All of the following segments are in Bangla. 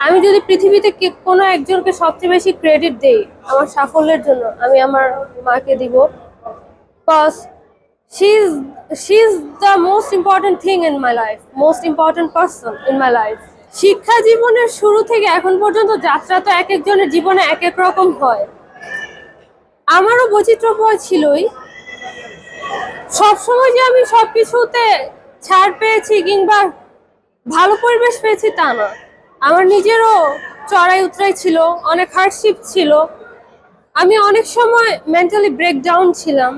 আমি যদি পৃথিবীতে কোনো একজনকে সবচেয়ে বেশি ক্রেডিট দেই আমার সাফল্যের জন্য, আমি আমার মাকে দিব। Because she is she is the most important thing in my life most important person in my life শিক্ষা জীবনের শুরু থেকে এখন পর্যন্ত যাত্রা তো এক একজনের জীবনে এক এক রকম হয়। আমারও বৈচিত্র্যময় ছিলই। সবসময় যে আমি সবকিছুতে ছাড় পেয়েছি কিংবা ভালো পরিবেশ পেয়েছি তা না আমার নিজেরও চড়াই উতরাই ছিল, অনেক হার্ডশিপ ছিল। আমি অনেক সময় মেন্টালি ব্রেকডাউন ছিলাম।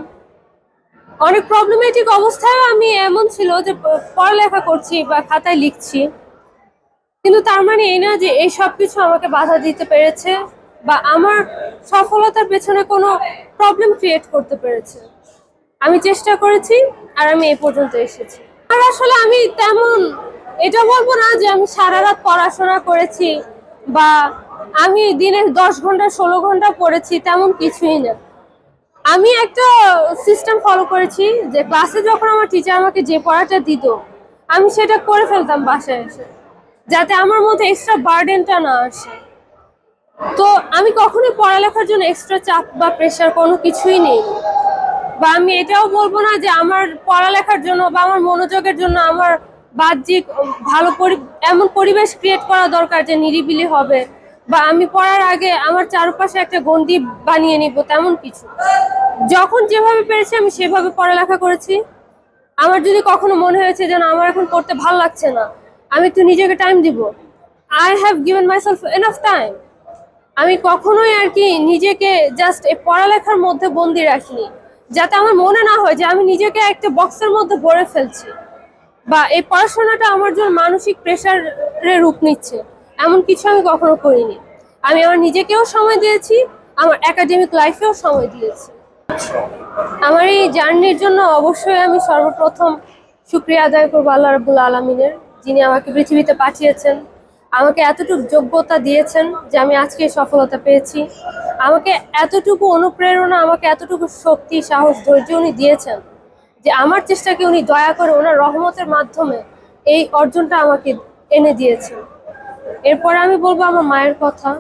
অনেক প্রবলেমেটিক অবস্থায় আমি এমন ছিল যে পড়ালেখা করছি বা খাতায় লিখছি। কিন্তু তার মানে এই না যে, এই সব কিছু আমাকে বাধা দিতে পেরেছে বা আমার সফলতার পেছনে কোনো প্রবলেম ক্রিয়েট করতে পেরেছে। আমি চেষ্টা করেছি আর আমি এই পর্যন্ত এসেছি। আর আসলে আমি তেমন এটা বলব না যে আমি সারা রাত পড়াশোনা করেছি বা আমি দিনে দশ ঘণ্টা, ষোলো ঘণ্টা পড়েছি তেমন কিছুই না। আমি একটা সিস্টেম ফলো করেছি যে ক্লাসে যখন আমার টিচার আমাকে যে পড়াটা দিত, আমি সেটা করে ফেলতাম বাসায় এসে, যাতে আমার মধ্যে এক্সট্রা বার্ডেনটা না আসে। তো আমি কখনোই পড়ালেখার জন্য এক্সট্রা চাপ বা প্রেশার কোনো কিছুই নেই। বা আমি এটাও বলব না যে আমার পড়ালেখার জন্য বা আমার মনোযোগের জন্য আমার বাহ্যিক ভালো এমন পরিবেশ ক্রিয়েট করা দরকার যে নিরিবিলি হবে। বা আমি পড়ার আগে আমার চারপাশে একটা গন্ডি বানিয়ে নিব তেমন কিছু। যখন যেভাবে পেরেছি আমি সেভাবে পড়ালেখা করেছি। আমার যদি কখনো মনে হয়েছে যেন আমার এখন পড়তে ভালো লাগছে না, আমি একটু নিজেকে টাইম দিব। I have given myself enough time আমি কখনোই আর কি নিজেকে জাস্ট এই পড়ালেখার মধ্যে বন্দি রাখিনি। যাতে আমার মনে না হয় যে আমি নিজেকে একটা বক্সের মধ্যে ভরে ফেলছি। বা এই পড়াশোনাটা আমার জন্য মানসিক প্রেশারের রূপ নিচ্ছে, এমন কিছু আমি কখনো করিনি। আমি আমার নিজেকেও সময় দিয়েছি, আমার একাডেমিক লাইফেও সময় দিয়েছি। আমার এই জার্নির জন্য অবশ্যই আমি সর্বপ্রথম শুক্রিয়া আদায় করব আল্লাহ রাবুল আলমিনের, যিনি আমাকে পৃথিবীতে পাঠিয়েছেন, আমাকে এতটুকু যোগ্যতা দিয়েছেন যে আমি আজকে সফলতা পেয়েছি। আমাকে এতটুকু অনুপ্রেরণা, আমাকে এতটুকু শক্তি, সাহস, ধৈর্য উনি দিয়েছেন যে আমার চেষ্টাকে উনি দয়া করে ওনার রহমতের মাধ্যমে এই অর্জনটা আমাকে এনে দিয়েছেন। এরপর আমি বলব আমার মায়ের কথা।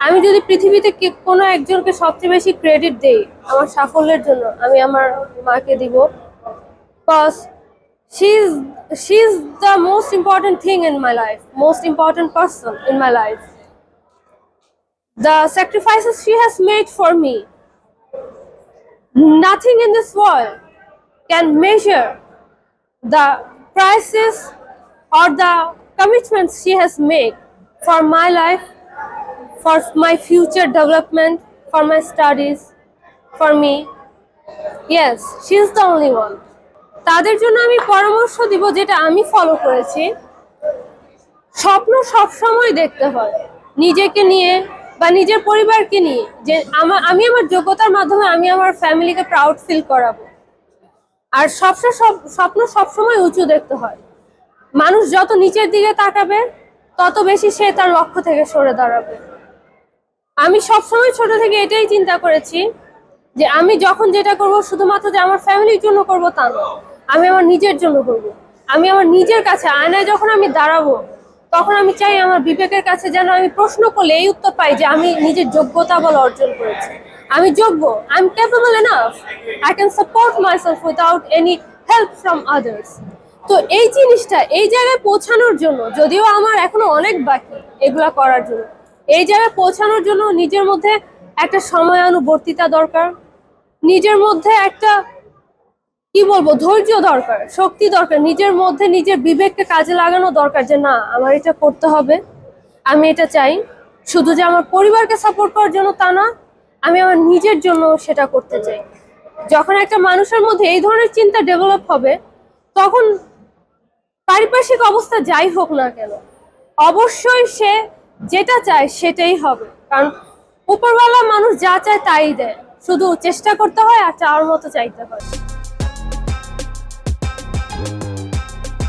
আমি যদি পৃথিবীতে কোনো একজনকে সবচেয়ে বেশি ক্রেডিট দেই আমার সাফল্যের জন্য, আমি আমার মাকে দিব। Because she is she is the most important thing in my life most important person in my life the sacrifices she has made for me nothing in this world can measure the prices or the commitments she has made for my life for my future development, for my studies, for me. Yes, she is the only one. তাদের জন্য আমি পরামর্শ দিব যেটা আমি ফলো করেছি স্বপ্ন সব সময় দেখতে হয় নিজেকে নিয়ে বা নিজের পরিবারকে নিয়ে যে আমি আমার যোগ্যতার মাধ্যমে আমি আমার ফ্যামিলিকে প্রাউড ফিল করাবো আর সব স্বপ্ন সবসময় উঁচু দেখতে হয়। মানুষ যত নিচের দিকে তাকাবে, তত বেশি সে তার লক্ষ্য থেকে সরে দাঁড়াবে। আমি সবসময় ছোট থেকে এটাই চিন্তা করেছি যে আমি যখন যেটা করব শুধুমাত্র যে আমার ফ্যামিলির জন্য করব তা না, আমি আমার নিজের জন্য করব। আমি আমার নিজের কাছে, আয়নায় যখন আমি দাঁড়াবো, তখন আমি চাই আমার বিবেকের কাছে যেন আমি প্রশ্ন করলে এই উত্তর পাই যে আমি নিজের যোগ্যতা বল অর্জন করেছি। আমি যোগ্য I am capable enough I can support myself without any help from others তো এই জিনিসটা এই জায়গায় পৌঁছানোর জন্য, যদিও আমার এখনও অনেক বাকি এগুলা করার জন্য, এই জায়গায় পৌঁছানোর জন্য নিজের মধ্যে একটা সময়ানুবর্তিতা দরকার, নিজের মধ্যে একটা, কি বলব, ধৈর্য দরকার, শক্তি দরকার, নিজের মধ্যে নিজের বিবেককে কাজে লাগানো দরকার যে, না, আমার এটা করতে হবে, আমি এটা চাই। শুধু যে আমার পরিবারকে সাপোর্ট করার জন্য তা না আমি আমার নিজের জন্য সেটা করতে চাই। যখন একটা মানুষের মধ্যে এই ধরনের চিন্তা ডেভেলপ হবে, তখন পারিপার্শ্বিক অবস্থা যাই হোক না কেন, অবশ্যই সে যেটা চায় সেটাই হবে। কারণ উপরওয়ালা মানুষ যা চায় তাই দেয়। শুধু চেষ্টা করতে হয় আর চাওয়ার মতো চাইতে হয়।